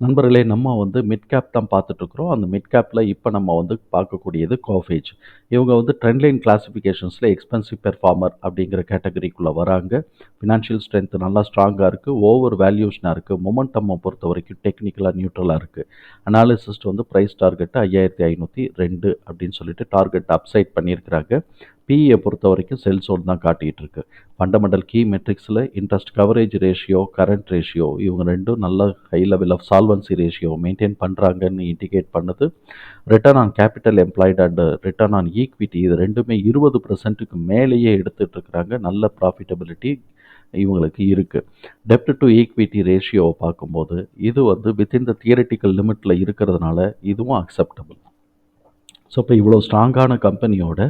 நண்பர்களே நம்ம வந்து மிட்கேப் தான் பார்த்துட்ருக்குறோம் அந்த மிட்கேப்பில் இப்போ நம்ம வந்து பார்க்கக்கூடியது காஃபேஜ் இவங்க வந்து ட்ரெண்ட் லைன் கிளாஸிஃபிகேஷன்ஸில் எக்ஸ்பென்சிவ் பெர்ஃபார்மர் அப்படிங்கிற கேட்டகரிக்குள்ளே வராங்க. ஃபினான்ஷியல் ஸ்ட்ரென்த் நல்லா ஸ்ட்ராங்காக இருக்குது ஓவர் வேல்யூஷனாக இருக்குது மொமெண்டம்மை பொறுத்த வரைக்கும் டெக்னிக்கலாக நியூட்ரலாக இருக்குது அனாலிசிஸ்ட் வந்து ப்ரைஸ் டார்கெட்டு ஐயாயிரத்தி ஐநூற்றி ரெண்டு அப்படின்னு சொல்லிட்டு டார்கெட் அப்சைட் பண்ணியிருக்கிறாங்க. பிஇயை பொறுத்த வரைக்கும் செல் சோன் தான் காட்டிகிட்டு இருக்கு fundamental key மெட்ரிக்ஸில் interest coverage ratio current ratio இவங்க ரெண்டும் நல்ல high level of solvency ratio maintain பண்ணுறாங்கன்னு இண்டிகேட் பண்ணுது. Return on capital employed and return on equity இது ரெண்டுமே இருபது பர்சன்ட்டுக்கு மேலேயே எடுத்துகிட்டு இருக்கிறாங்க நல்ல ப்ராஃபிட்டபிலிட்டி இவங்களுக்கு இருக்குது டெப்ட் டு ஈக்விட்டி ரேஷியோவை பார்க்கும்போது இது வந்து வித்தின் த தியரட்டிக்கல் லிமிட்டில் இருக்கிறதுனால இதுவும் அக்செப்டபுள் ஸோ இப்போ இவ்வளோ ஸ்ட்ராங்கான கம்பெனியோட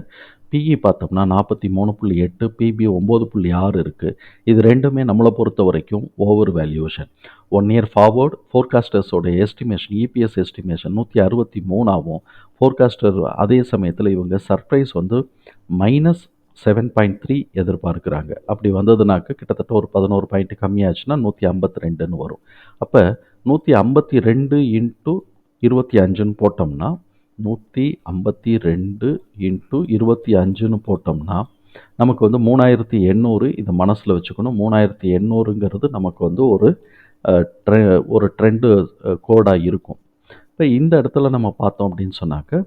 பிஇ பார்த்தோம்னா நாற்பத்தி மூணு புள்ளி எட்டு பிபி ஒம்பது புள்ளி ஆறு இருக்குது இது ரெண்டுமே நம்மளை பொறுத்த வரைக்கும் over valuation one year forward ஃபோர்காஸ்டர்ஸோட estimation EPS estimation நூற்றி அறுபத்தி மூணாகவும் ஃபோர்காஸ்டர் அதே சமயத்தில் இவங்க சர்ப்ரைஸ் வந்து மைனஸ் செவன் பாயிண்ட் த்ரீ எதிர்பார்க்குறாங்க. அப்படி வந்ததுனாக்க கிட்டத்தட்ட ஒரு பதினோரு பாயிண்ட் கம்மியாச்சுன்னா நூற்றி ஐம்பத்தி ரெண்டுன்னு வரும். அப்போ நூற்றி ஐம்பத்தி ரெண்டு இன்ட்டு இருபத்தி அஞ்சுன்னு போட்டோம்னா நூற்றி ஐம்பத்தி ரெண்டு இன்ட்டு இருபத்தி அஞ்சுன்னு போட்டோம்னா நமக்கு வந்து மூணாயிரத்தி எண்ணூறு இதை மனசில் வச்சுக்கணும். மூணாயிரத்தி எண்ணூறுங்கிறது நமக்கு வந்து ஒரு ட்ரெ ஒரு ட்ரெண்டு கோடாக இருக்கும். இப்போ இந்த இடத்துல நம்ம பார்த்தோம் அப்படின்னு சொன்னாக்க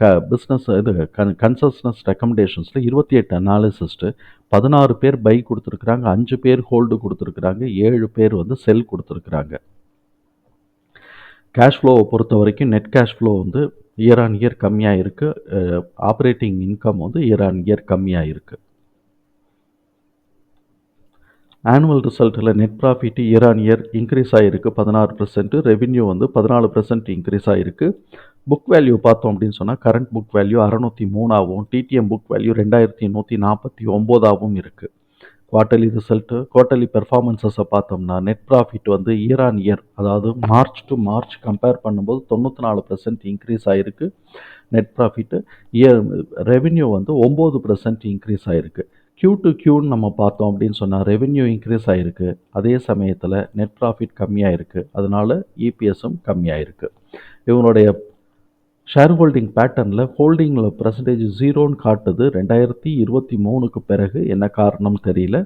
க பிஸ்னஸ் இது கன் கன்சஸ்னஸ் ரெக்கமெண்டேஷன்ஸில் இருபத்தி எட்டு அனாலிசிஸ்ட்டு பதினாறு பேர் பை கொடுத்துருக்குறாங்க அஞ்சு பேர் ஹோல்டு கொடுத்துருக்குறாங்க ஏழு பேர் வந்து செல் கொடுத்துருக்குறாங்க. கேஷ் ஃப்ளோவை பொறுத்த வரைக்கும் நெட் கேஷ் ஃப்ளோ வந்து இயர் ஆன் இயர் கம்மியாக இருக்குது ஆப்ரேட்டிங் இன்கம் வந்து இயர் ஆன் இயர் கம்மியாக இருக்குது annual ரிசல்ட்டில் net profit year on year increase ஆகிருக்கு பதினாறு பர்சன்ட் ரெவின்யூ வந்து பதினாலு பர்சன்ட் இன்க்ரீஸ் ஆகிருக்கு புக் வேல்யூ பார்த்தோம் அப்படின்னு சொன்னால் கரண்ட் புக் வேல்யூ அறநூற்றி மூணாகவும் டிடிஎம் புக் வேல்யூ ரெண்டாயிரத்தி நூற்றி நாற்பத்தி ஒம்போதாகவும் இருக்குது குவார்ட்டர்லி ரிசல்ட்டு குவார்ட்டர்லி பெர்ஃபார்மன்ஸஸை பார்த்தோம்னா நெட் ப்ராஃபிட் வந்து இயர் ஆன் இயர் அதாவது மார்ச் டு மார்ச் கம்பேர் பண்ணும்போது தொண்ணூற்றி நாலு பர்சன்ட் இன்க்ரீஸ் ஆகிருக்கு நெட் ப்ராஃபிட்டு இயர் ரெவின்யூ வந்து ஒம்பது பர்சன்ட் இன்க்ரீஸ் ஆகிருக்கு க்யூ டு க்யூன்னு நம்ம பார்த்தோம் அப்படின்னு சொன்னால் ரெவென்யூ இன்க்ரீஸ் ஆகிருக்கு அதே சமயத்தில் நெட் ப்ராஃபிட் கம்மியாக இருக்குது அதனால் இபிஎஸும் கம்மியாக இருக்குது இவங்களுடைய ஷேர் ஹோல்டிங் பேட்டர்னில் ஹோல்டிங்கில் பர்சன்டேஜ் ஜீரோன்னு காட்டுது. ரெண்டாயிரத்தி இருபத்தி மூணுக்கு பிறகு என்ன காரணம் தெரியல.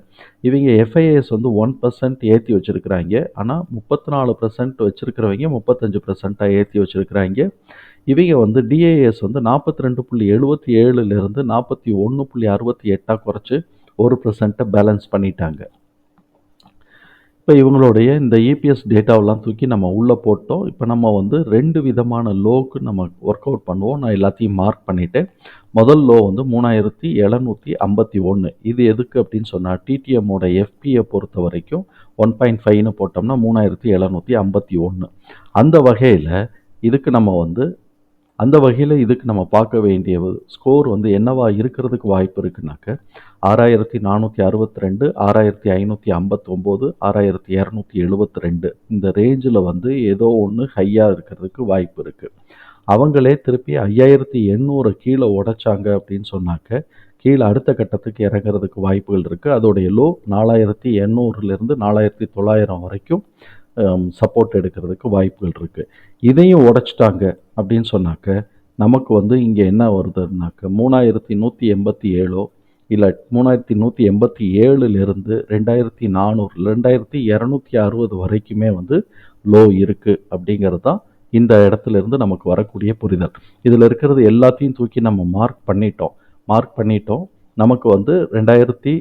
இவங்க எஃப்ஐஎஸ் வந்து ஒன் பர்சன்ட் ஏற்றி வச்சுருக்கிறாங்க. ஆனால் முப்பத்தி நாலு பர்சன்ட் வச்சுருக்கிறவங்க முப்பத்தஞ்சு பர்சன்ட்டாக ஏற்றி வச்சுருக்கிறாங்க. இவங்க வந்து டிஏஎஸ் வந்து நாற்பத்தி ரெண்டு புள்ளி எழுபத்தி ஏழுலேருந்து நாற்பத்தி ஒன்று புள்ளி அறுபத்தி எட்டாக குறைச்சி ஒரு பர்சன்ட்டை பேலன்ஸ் பண்ணிட்டாங்க. இப்போ இவங்களுடைய இந்த இபிஎஸ் டேட்டாவெல்லாம் தூக்கி நம்ம உள்ளே போட்டோம். இப்போ நம்ம வந்து ரெண்டு விதமான லோக்கு நம்ம ஒர்க் அவுட் பண்ணுவோம். நான் எல்லாத்தையும் மார்க் பண்ணிவிட்டு முதல் லோ வந்து மூணாயிரத்தி எழுநூற்றி ஐம்பத்தி ஒன்று இது எதுக்கு அப்படின்னு சொன்னால் டிடிஎம்மோட எஃபியை பொறுத்த வரைக்கும் ஒன் பாயிண்ட் ஃபைவ்னு போட்டோம்னா மூணாயிரத்தி எழுநூற்றி ஐம்பத்தி ஒன்று அந்த வகையில் இதுக்கு நம்ம வந்து அந்த வகையில் இதுக்கு நம்ம பார்க்க வேண்டிய ஸ்கோர் வந்து என்னவா இருக்கிறதுக்கு வாய்ப்பு இருக்குனாக்க ஆறாயிரத்தி நானூற்றி அறுபத்தி ரெண்டு ஆறாயிரத்தி ஐநூற்றி ஐம்பத்தொம்போது ஆறாயிரத்தி இரநூத்தி எழுபத்தி ரெண்டு இந்த ரேஞ்சில் வந்து ஏதோ ஒன்று ஹையாக இருக்கிறதுக்கு வாய்ப்பு இருக்குது அவங்களே திருப்பி ஐயாயிரத்தி எண்ணூறு கீழே உடைச்சாங்க அப்படின்னு சொன்னாக்க கீழே அடுத்த கட்டத்துக்கு இறங்குறதுக்கு வாய்ப்புகள் இருக்குது அதோடைய லோ நாலாயிரத்தி எண்ணூறுலேருந்து நாலாயிரத்தி தொள்ளாயிரம் வரைக்கும் சப்போர்ட் எடுக்கிறதுக்கு வாய்ப்புகள் இருக்குது இதையும் உடைச்சிட்டாங்க அப்படின்னு சொன்னாக்க நமக்கு வந்து இங்கே என்ன வருதுன்னாக்க மூணாயிரத்தி நூற்றி எண்பத்தி ஏழோ இல்லை மூணாயிரத்தி நூற்றி எண்பத்தி ஏழுலேருந்து ரெண்டாயிரத்தி நானூறு ரெண்டாயிரத்தி இரநூத்தி அறுபது வரைக்குமே வந்து லோ இருக்குது அப்படிங்கிறது தான் இந்த இடத்துல இருந்து நமக்கு வரக்கூடிய புரிதல். இதில் இருக்கிறது எல்லாத்தையும் தூக்கி நம்ம மார்க் பண்ணிட்டோம். மார்க் பண்ணிட்டோம். நமக்கு வந்து ரெண்டாயிரத்தி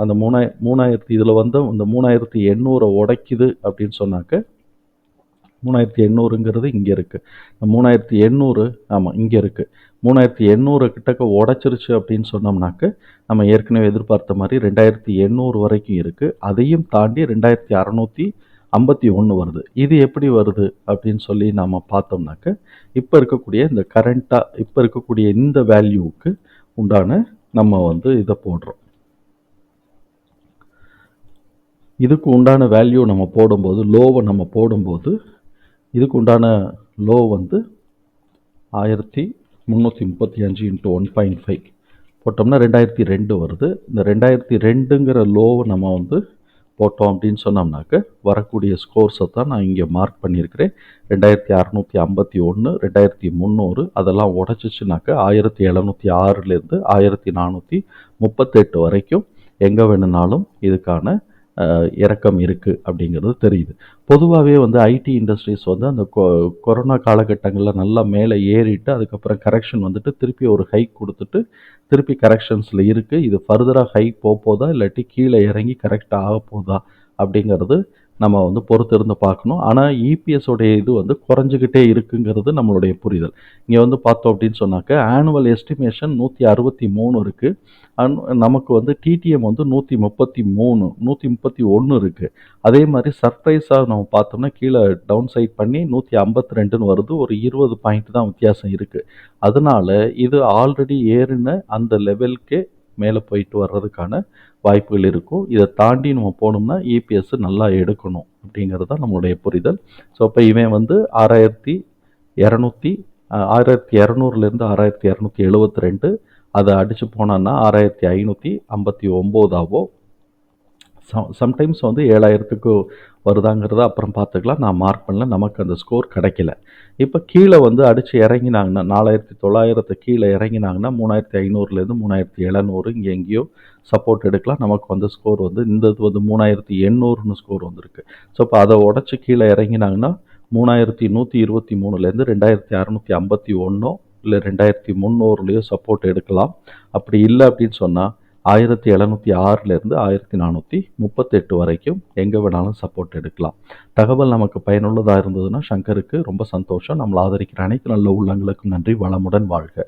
அந்த மூணாய மூணாயிரத்தி இதில் வந்து இந்த மூணாயிரத்தி எண்ணூறை உடைக்குது அப்படின்னு சொன்னாக்க மூணாயிரத்தி எண்ணூறுங்கிறது இங்கே இருக்குது மூணாயிரத்தி எண்ணூறு ஆமாம் இங்கே இருக்குது மூணாயிரத்தி எண்ணூறு கிட்டக்க உடச்சிருச்சு அப்படின்னு சொன்னோம்னாக்க நம்ம ஏற்கனவே எதிர்பார்த்த மாதிரி ரெண்டாயிரத்தி எண்ணூறு வரைக்கும் இருக்குது அதையும் தாண்டி ரெண்டாயிரத்தி அறநூற்றி ஐம்பத்தி ஒன்று வருது. இது எப்படி வருது அப்படின்னு சொல்லி நாம் பார்த்தோம்னாக்க இப்போ இருக்கக்கூடிய இந்த கரண்ட்டாக இப்போ இருக்கக்கூடிய இந்த வேல்யூவுக்கு உண்டான நம்ம வந்து இதை போடுறோம். இதுக்கு உண்டான வேல்யூ நம்ம போடும்போது லோவை நம்ம போடும்போது இதுக்கு உண்டான லோ வந்து ஆயிரத்தி முந்நூற்றி முப்பத்தி அஞ்சு இன்ட்டு ஒன் பாயிண்ட் ஃபைவ் போட்டோம்னா ரெண்டாயிரத்தி ரெண்டு வருது. இந்த ரெண்டாயிரத்தி ரெண்டுங்கிற லோவை நம்ம வந்து போட்டோம் அப்படின்னு சொன்னோம்னாக்க வரக்கூடிய ஸ்கோர்ஸை தான் நான் இங்கே மார்க் பண்ணியிருக்கிறேன். ரெண்டாயிரத்தி அறநூற்றி ஐம்பத்தி ஒன்று ரெண்டாயிரத்தி முந்நூறு அதெல்லாம் உடச்சிச்சுனாக்க ஆயிரத்தி எழுநூற்றி ஆறுலேருந்து ஆயிரத்தி நானூற்றி முப்பத்தெட்டு வரைக்கும் எங்கே வேணுனாலும் இதுக்கான இறக்கம் இருக்குது அப்படிங்கிறது தெரியுது. பொதுவாகவே வந்து ஐடி இண்டஸ்ட்ரீஸ் வந்து அந்த கொ கொரோனா காலகட்டங்களில் நல்லா மேலே ஏறிட்டு அதுக்கப்புறம் கரெக்ஷன் வந்துட்டு திருப்பி ஒரு ஹைக் கொடுத்துட்டு திருப்பி கரெக்ஷன்ஸில் இருக்குது இது ஃபர்தராக ஹைக் போக போதா இல்லாட்டி கீழே இறங்கி கரெக்டாக ஆக போதா அப்படிங்கிறது நம்ம வந்து பொறுத்திருந்து பார்க்கணும். ஆனால் இபிஎஸோடைய இது வந்து குறைஞ்சிக்கிட்டே இருக்குங்கிறது நம்மளுடைய புரிதல். இங்கே வந்து பார்த்தோம் அப்படின்னு சொன்னாக்க ஆனுவல் எஸ்டிமேஷன் நூற்றி அறுபத்தி மூணு இருக்குது அன் நமக்கு வந்து டிடிஎம் வந்து நூற்றி முப்பத்தி மூணு நூற்றி முப்பத்தி ஒன்று இருக்குது அதே மாதிரி சர்ப்ரைஸாக நம்ம பார்த்தோம்னா கீழே டவுன் சைட் பண்ணி நூற்றி ஐம்பத்தி ரெண்டுன்னு வருது. ஒரு இருபது பாயிண்ட் தான் வித்தியாசம் இருக்குது அதனால இது ஆல்ரெடி ஏறின அந்த லெவலுக்கே மேலே போயிட்டு வர்றதுக்கான வாய்ப்புகள் இருக்கும். இதை தாண்டி நம்ம போனோம்னா இபிஎஸ் நல்லா எடுக்கணும் அப்படிங்கிறது தான் நம்மளுடைய புரிதல். ஸோ இப்போ இவன் வந்து ஆறாயிரத்தி இரநூத்தி ஆயிரத்தி இரநூறுலேருந்து ஆறாயிரத்தி இரநூத்தி எழுபத்தி ரெண்டு அதை அடித்து போனான்னா ஆறாயிரத்தி ஐநூற்றி ஐம்பத்தி ஒம்போதாவோ சம்டைம்ஸ் வந்து ஏழாயிரத்துக்கு வருதாங்கிறத அப்புறம் பார்த்துக்கலாம். நான் மார்க் பண்ணல நமக்கு அந்த ஸ்கோர் கிடைக்கல. இப்போ கீழே வந்து அடித்து இறங்கினாங்கன்னா நாலாயிரத்தி தொள்ளாயிரத்து கீழே இறங்கினாங்கன்னா மூணாயிரத்தி ஐநூறுலேருந்து மூணாயிரத்தி எழுநூறு இங்கே எங்கேயோ சப்போர்ட் எடுக்கலாம். நமக்கு வந்து ஸ்கோர் வந்து இந்த இது வந்து மூணாயிரத்தி எண்ணூறுன்னு ஸ்கோர் வந்திருக்கு. ஸோ இப்போ அதை உடச்சி கீழே இறங்கினாங்கன்னா மூணாயிரத்தி நூற்றி இருபத்தி மூணுலேருந்து ரெண்டாயிரத்தி அறநூற்றி ஐம்பத்தி ஒன்றோ இல்லை ரெண்டாயிரத்தி முந்நூறுலேயோ சப்போர்ட் எடுக்கலாம். அப்படி இல்லை அப்படின்னு சொன்னால் ஆயிரத்தி எழுநூற்றி ஆறுலேருந்து ஆயிரத்தி நானூற்றி முப்பத்தெட்டு வரைக்கும் எங்கே வேணாலும் சப்போர்ட் எடுக்கலாம். தகவல் நமக்கு பயனுள்ளதாக இருந்ததுன்னா சங்கருக்கு ரொம்ப சந்தோஷம். நம்மளை ஆதரிக்கிற அனைத்து நல்ல உள்ளங்களுக்கும் நன்றி. வளமுடன் வாழ்க.